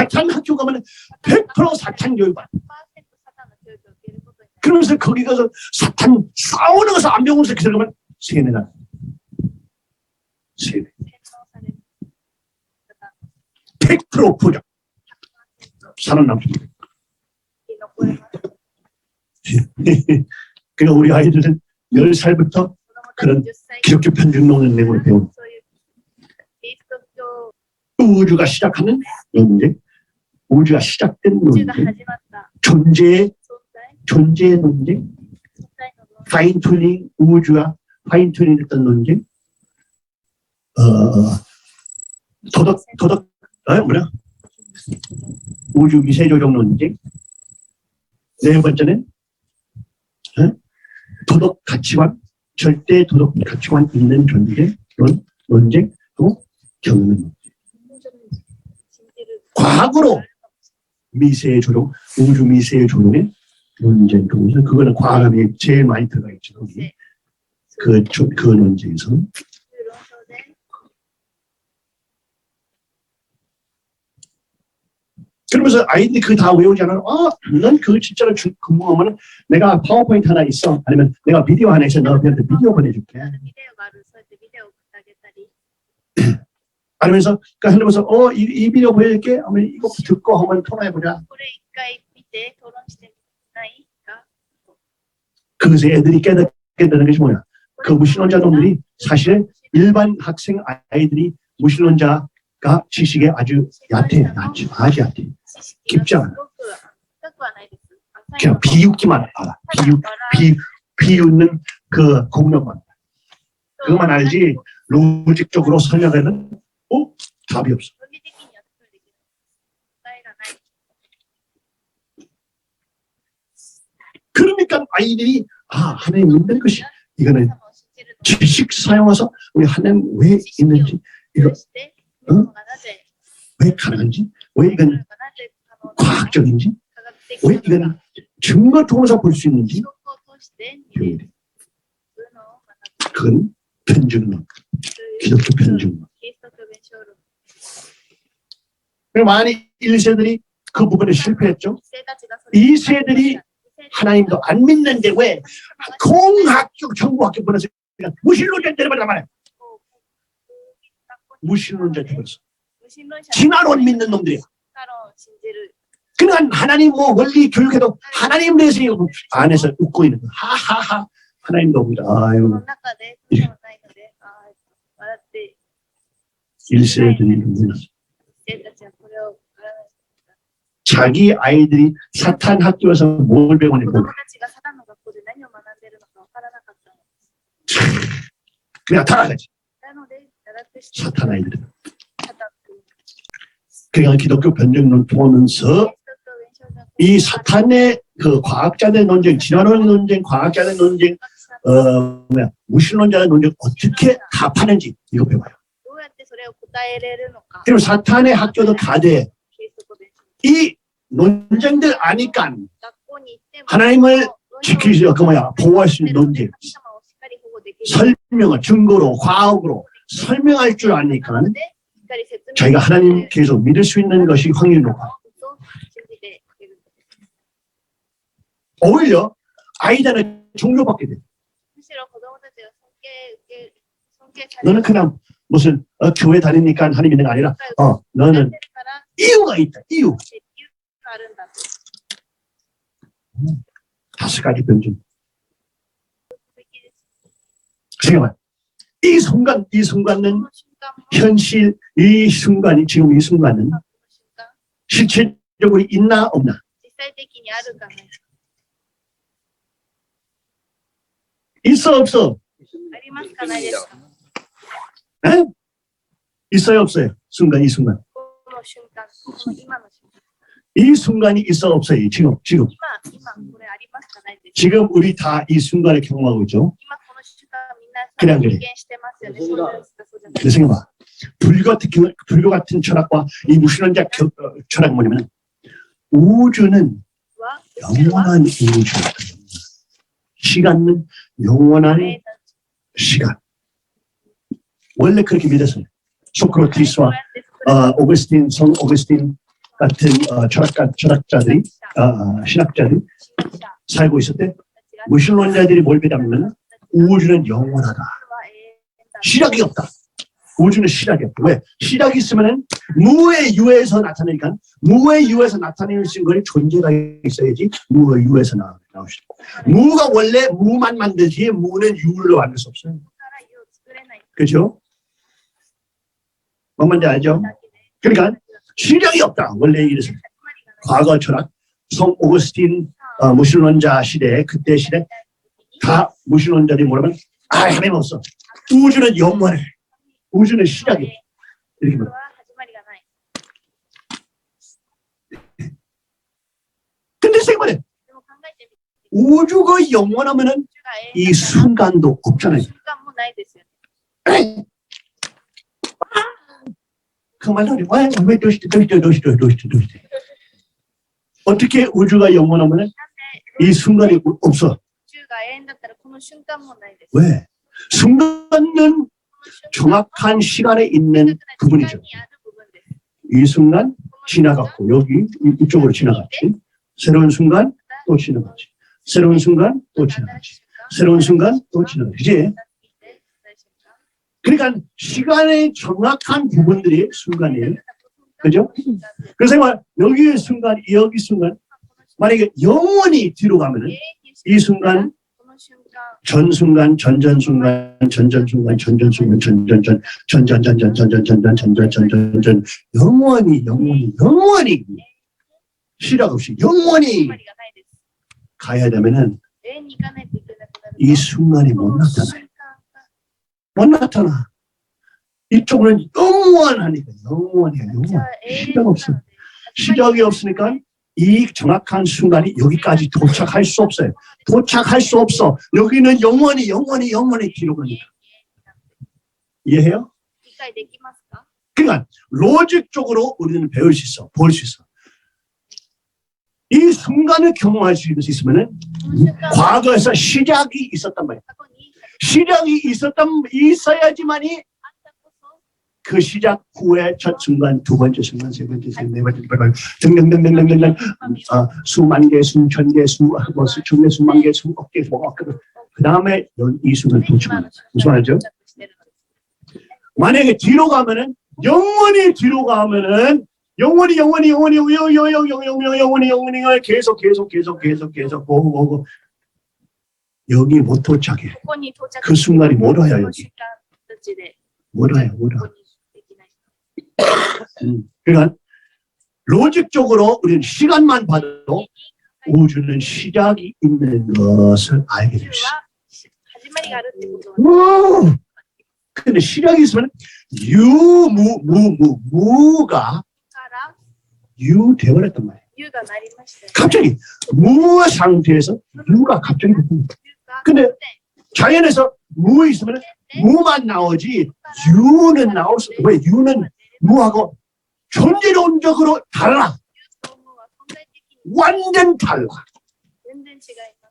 사탄 학교 가면 100% 사탄 교육받 그러면서 거기 가서 사탄 싸우는 것을 안 배우면서 들어가면 세뇌다. 세뇌. 100% 부정. 사는 남편. 그러니까 우리 아이들은 10살부터 그런 기독교 편중론을 내고 배운 우주가 시작하는 이제 우주가 시작된 논쟁, 존재의, 존재의 논쟁, 파인투닝, 우주와 파인투닝 했던 논쟁, 어, 도덕, 도덕, 어, 뭐냐 우주 미세조정 논쟁. 네 번째는, 어? 도덕 가치관, 절대 도덕 가치관 있는 존재, 논, 논쟁, 또 경험의 논쟁. 과학으로 미세의 조종, 우주 미세의 조종의 논쟁 중에서 그거는 과감히 제일 많이 들어가 있죠. 거기. 네. 그, 그 논쟁에서. 그러면서 아이들이 그 다 외우지 않아요. 아, 어, 넌그 진짜로 궁금하면 내가 파워포인트 하나 있어. 아니면 내가 비디오 하나 있어. 너한테 비디오 보내줄게. あのビデオがある、そうやってビデオを送ってあげたり、 아니면서 그러니까 하면서 어 이 이 비디오 보여줄게 하면 이거 듣고 한번 통화해보자 これ一回見て討論してみないか 그것에 애들이 깨닫게 되는 것이 뭐야 그 무신론자 놈들이 사실 일반 학생 아이들이 무신론자가 지식에 아주 얕해 얕지 아주 얕해 知識が 깊지 す 않아 ごく深くはないです。浅い 그냥 の 비웃기만 알아 た 비웃 だ笑 비 비웃는 그 공력만 그것만 알지 로직적으로 설명하는 어? 답이 없어. 그러니까 아이들이 아 하나님 있는 것이 이거는 지식 사용해서 우리 하나님 왜 있는지 이거 어? 왜 가능한지? 왜 이건 과학적인지? 왜 이건 증거 통해서 볼 수 있는지? 그건 편중론 뭐, 기독교 편중론 그리고 많이 1세들이 그 부분에 실패했죠. 2세들이 하나님도 안 믿는데 왜 공학교, 정부학교 보내서 무신론자 때려버리란 말이야. 무신론자 때려버렸어. 진화론 믿는 놈들이야. 그러니까 하나님 뭐 원리 교육해도 하나님 내세 안에서 웃고 있는 거야. 하하하. 하나님도 옵니다. 아유. 1세들이 네, 네. 자기 아이들이 사탄 학교에서 뭘 배우니까 그냥 따라가지. 사탄 아이들 그냥 기독교 변정론 보면서 이 사탄의 그 과학자들의 논쟁, 진화론의 논쟁, 과학자들의 논쟁, 어, 뭐야, 무신론자의 논쟁 어떻게 답하는지 이거 배워요. 그리고 사탄의 학교도 가대. 이 논쟁들 아니까 하나님을 지키죠. 그 뭐야 보호할 수 있는 논쟁. 설명을 증거로 과학으로 설명할 줄 아니까 저희가 하나님 계속 믿을 수 있는 것이 확률 높아. 오히려 아이들은 종료받게 돼. 너는 그냥 무슨 어, 교회 다니니까 하나님 있는 게 아니라 어, 너는 이유가 있다. 이유. 음, 다섯 가지 병증. 생각해. 이 순간, 이 순간은 현실, 이 순간이 지금 이 순간은 실체적으로 있나 없나? 있어 없어? 에? 있어요 없어요? 순간 이 순간. 이 순간이 있어 없어요 지금 지금. 지금 우리 다 이 순간을 경험하고 있죠. 그냥 그래. 내 생각 봐. 불교 같은 불교 같은 철학과 이 무신론자 어, 철학 뭐냐면 우주는 영원한 우주, 시간은 영원한 시간. 원래 그렇게 믿었어요. 소크로티스와 어, 아, 오거스틴, 성 오거스틴 같은 어, 철학가, 철학자들이, 어, 신학자들이 살고 있었대. 무신론자들이 뭘 믿냐면 우주는 영원하다. 실학이 없다. 우주는 실학이 없다. 왜? 실학이 있으면 무의 유에서 나타나니까 무의 유에서 나타내는 순간이 존재가 있어야지 무의 유에서 나오시죠. 무가 원래 무만 만들지 무는 유로 만들 수 없어요. 그죠? 뭔 말인지 알죠? 그러니까 시작이 없다. 원래 이래서 과거 철학, 성 오거스틴 어, 무신론자 시대, 그때 시대 다 무신론자들이 뭐라면 아 하나님 없어. 우주는 영원해. 우주는 시작이 없다. 이렇게 말. 근데 생각해 우주가 영원하면은 이 순간도 없잖아요. 그말로 왜, 왜, 도시, 도시, 도시, 도시, 도시, 도시. 어떻게 우주가 영원하면 이 순간이 없어. 왜? 순간은 정확한 시간에 있는 부분이죠. 이 순간 지나갔고 여기 이쪽으로 지나갔지. 새로운 순간 또 지나갔지. 새로운 순간 또 지나갔지. 새로운 순간 또 지나갔지. 이제 그러니까 시간의 정확한 부분들이 순간이에요. 그죠? 그래서 여기의 순간, 여기 순간, 만약에 영원히 뒤로 가면은 이 순간, 전 순간, 전전 순간, 전전 순간, 전전 순간, 전전전, 전전전전, 전전전전, 전전전전전, 영원히, 영원히, 영원히 시력 없이 영원히 가야 되면은 이 순간이 못 나타나요. 못 나타나. 이쪽은 영원하니까, 영원해요. 영원. 시작 없어. 시작이 없으니까 이 정확한 순간이 여기까지 도착할 수 없어요. 도착할 수 없어. 여기는 영원히, 영원히, 영원히 기록하니까. 이해해요? 그러니까 로직적으로 우리는 배울 수 있어, 볼 수 있어. 이 순간을 경험할 수 있으면 과거에서 시작이 있었단 말이야. 시작이 있었던 있어야지만이 그 시작 후에 첫 순간, 두 번째 순간, 세 번째 순간, 네 번째 순간, 등등등등등등등 아, 수만 개, 수천 개, 수, 뭐 수천 개, 수만 개, 수억 개, 수억 개. 그 다음에 이 수를 도출하는 무슨 알죠? 만약에 뒤로 가면은 영원히 뒤로 가면은 영원히 영원히 영원히 영원히 영원히 영원히 영원히 영원히 계속 계속 계속 계속 계속 오고 오고 여기 못 도착해. 그 순간이 멀어요, 여기. 멀어요, 멀어. 음, 그러니까 로직적으로 우리는 시간만 봐도 우주는 시작이 있는 것을 알게 됩니다. 음. 근데 시작이 있으면 유무 무 무 무가 유 되어버렸단 말이에요. 갑자기 무 상태에서 유가 갑자기 근데 자연에서 무 있으면 무만 나오지 유는 나올 수, 왜 유는 무하고 존재론적으로 달라. 완전 달라.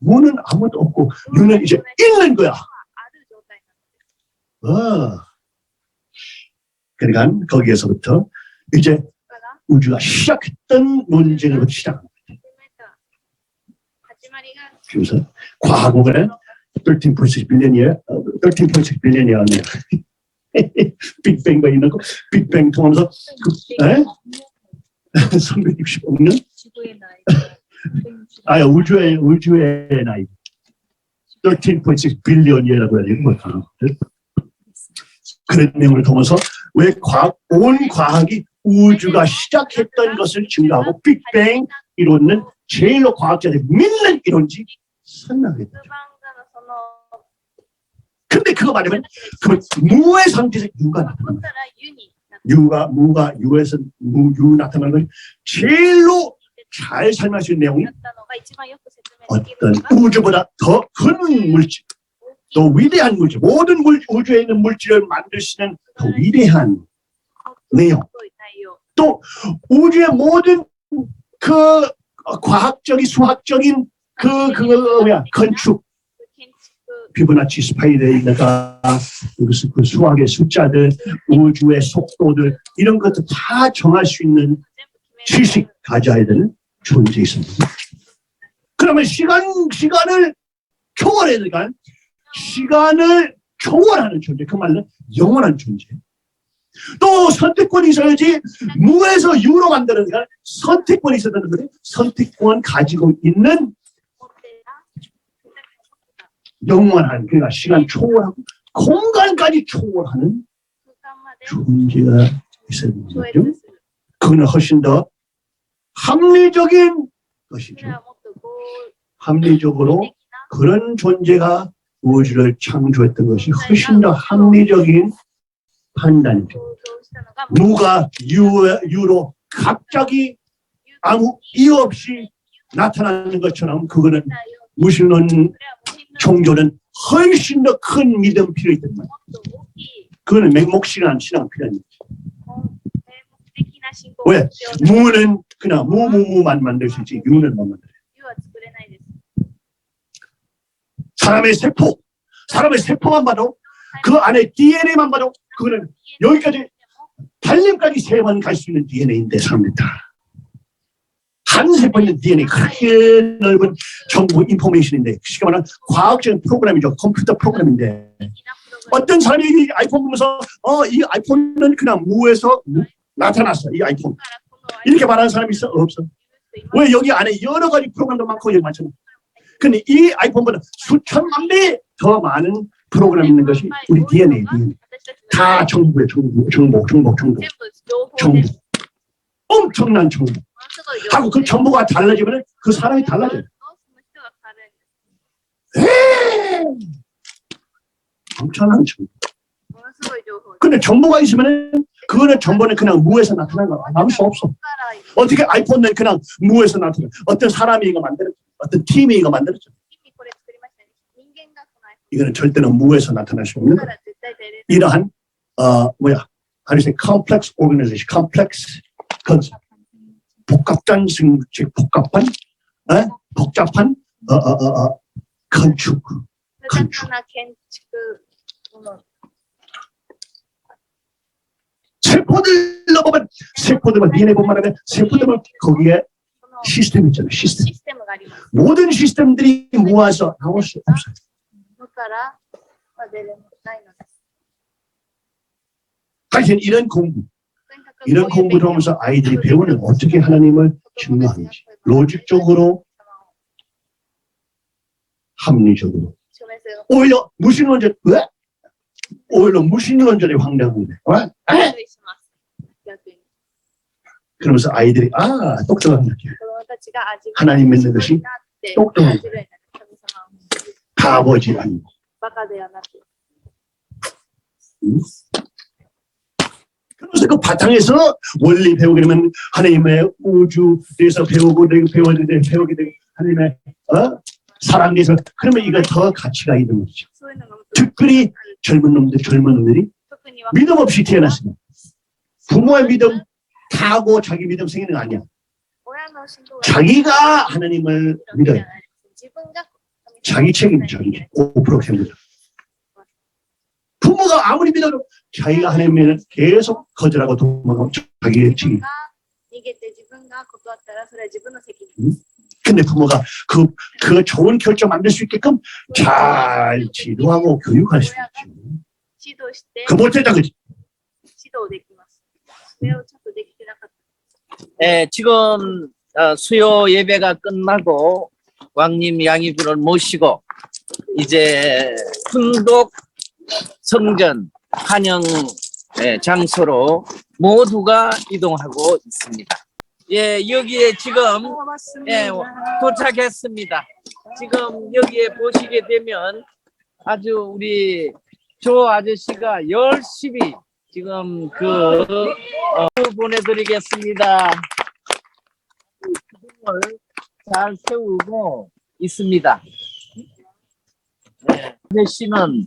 무는 아무도 없고 유는 이제 있는 거야. 어. 그러니까 거기에서부터 이제 우주가 시작했던 논쟁으로 시작합니다. 그래서 과거에 13.6 빌리언이에 13.6 빌리언이 아니에요. 빅뱅과 있는 거, 빅뱅 통하면서 그, 360억 년? 아예 우주의 우주의 나이. 13.6 빌리언이라고 해야 되는 거죠. 그런 내용을 통해서 왜 과학, 온 과학이 우주가 시작했던 것을 증가하고 빅뱅 이론은 제일로 과학자들이 믿는 이론지 설명하게 되죠. 근데 그거 말하면 그걸 무의 상태에서 유가 나타나는 거예요. 유가 무가 유에서 무유 나타나는 걸 제일로 잘 설명할 수 있는 내용이 어떤 우주보다 더 큰 물질 또 위대한 물질 모든 물, 우주에 있는 물질을 만드시는 더 위대한 내용. 또 우주의 모든 그 어, 과학적인 수학적인 그 그거 뭐야 건축 피부나치 스파이레인가 그것은 그 수학의 숫자들 우주의 속도들 이런 것들 다 정할 수 있는 지식 가져야 되는 존재 있습니다. 그러면 시간 시간을 초월해 들어간 시간을 초월하는 존재 그 말은 영원한 존재. 또 선택권이 있어야지 무에서 유로 만드는 게 선택권이 있어야 되는 거예요. 선택권 가지고 있는 영원한 그러니까 시간 초월하고 공간까지 초월하는 존재가 있어야 되는 거죠. 그는 훨씬 더 합리적인 것이죠. 합리적으로 그런 존재가 우주를 창조했던 것이 훨씬 더 합리적인 판단이죠. 누가 유로 갑자기 아무 이유 없이 나타나는 것처럼 그거는 무신론 종교는 훨씬 더 큰 믿음 필요 있단 말이야. 그거는 맹목신한 신앙 필요합니다. 왜? 무는 그냥 무무무만 만들 수 있지 유는 못 만들어요. 사람의 세포, 사람의 세포만 봐도 그 안에 DNA만 봐도 그거는 여기까지 8년까지 세 번 갈 수 있는 DNA인데 삽니다. 한세 번의 DNA, 크게 넓은 정보 인포메이션인데, 그 쉽게 말하면 과학적인 프로그램이죠. 컴퓨터 프로그램인데. 어떤 사람이 아이폰 보면서, 어, 이 아이폰은 그냥 무에서 나타났어. 이 아이폰. 이렇게 말하는 사람이 있어? 없어. 왜 여기 안에 여러 가지 프로그램도 많고 여기 많잖아. 근데 이 아이폰보다 수천만 배 더 많은 프로그램이 있는 것이 우리 DNA, DNA. 다 정부에 정복, 정복, 정복, 정복. 정복. 엄청난 정복. 하고 그 정보가 달라지면 그 사람이 달라져요. 예! 엄청난 정보. 근데 정보가 있으면 그거는 정보는 그냥 무에서 나타난 거야. 나올 수 없어. 어떻게 아이폰은 그냥 무에서 나타나. 어떤 사람이 이거 만들었죠. 어떤 팀이 이거 만들었죠. 이거는 절대로 무에서 나타날 수 없는 거야. 이러한 어, 뭐야 how do complex organization, complex 복합단 생물체, 복합한, 에? 복잡한 어, 어, 어, 어, 건축, 건축. 세포들 넘어면 세포들만 DNA 보만 하면 세포들만 거기에 시스템 있잖아요. 시스템. 모든 시스템들이 모아서 나올 수 없어요. 하여튼 이런 공부, 이런 공부를 하면서 아이들이 배우는 어떻게 하나님을 증명하는지 로직적으로 합리적으로. 오히려 무신론적 왜? 오히려 무신론적이 황당한데 왜? 그러면서 아이들이 아 똑똑한 느낌. 하나님 믿는 것이 똑똑한 바보지 아니고. 그래서 그 바탕에서 원리 배우게 되면 하나님의 우주에서 배우고 되고 배우게 되고 배우게 되고 하나님의 어? 사랑 에서 그러면 이거 더 가치가 있는 거죠. 특별히 젊은 놈들 젊은 놈들이 믿음 없이 태어났습니다. 부모의 믿음 타고 자기 믿음 생기는 거 아니야. 자기가 하나님을 믿어요. 자기 책임, 자기 5% 책임. 부모가 아무리 믿어도 자기가 하나님을 계속 거절하고 도망가고 자기의 책임. 근데 부모가 그, 그 좋은 결정 만들 수 있게끔 잘 지도하고 교육할 수 있지. 그 못했다, 그지? 네, 지금 어, 수요 예배가 끝나고 왕님 양이부를 모시고 이제 훈독 성전 환영 예, 장소로 모두가 이동하고 있습니다. 예, 여기에 지금 た。 예, 도착했습니다. 지금 여기에 보시게 되면 아주 우리 조 아저씨가 열심히 지금 그 어, 보내드리겠습니다. 잘 세우고 있습니다. 예, 아저씨는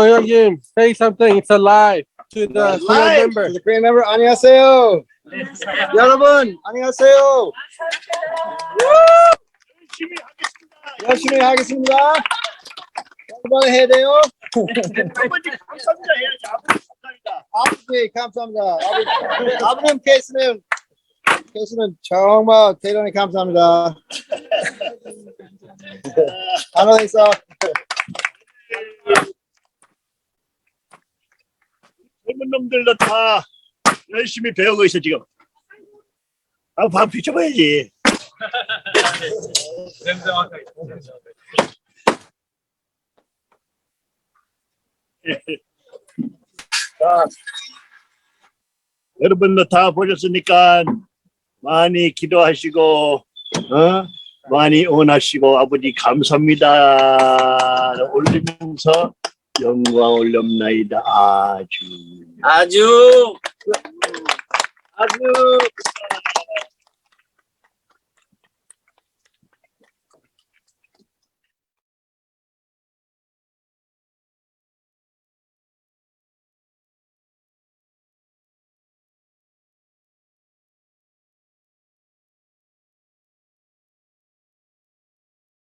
조영님, say something. It's alive to the Live member. to the Korean member. 안녕하세요. 여러분, 안녕하세요. 열심히 하겠습니다. 열심히 하겠습니다. 한번 해야 돼요. 아버지 감사합니다 해야지. 아버지 감사합니다. 아버지 감사합니다. 아버지, 아버님 케이스는 케이스는 정말 대단히 감사합니다. 있 젊은 놈들도 다 열심히 배우고 있어 지금. 아, 밥 비춰봐야지. 자, 여러분도 다 보셨으니까 많이 기도하시고, 어? 많이 응원하시고 아버지 감사합니다. 올리면서 영광 올렵나이다. 아주. 아주 아주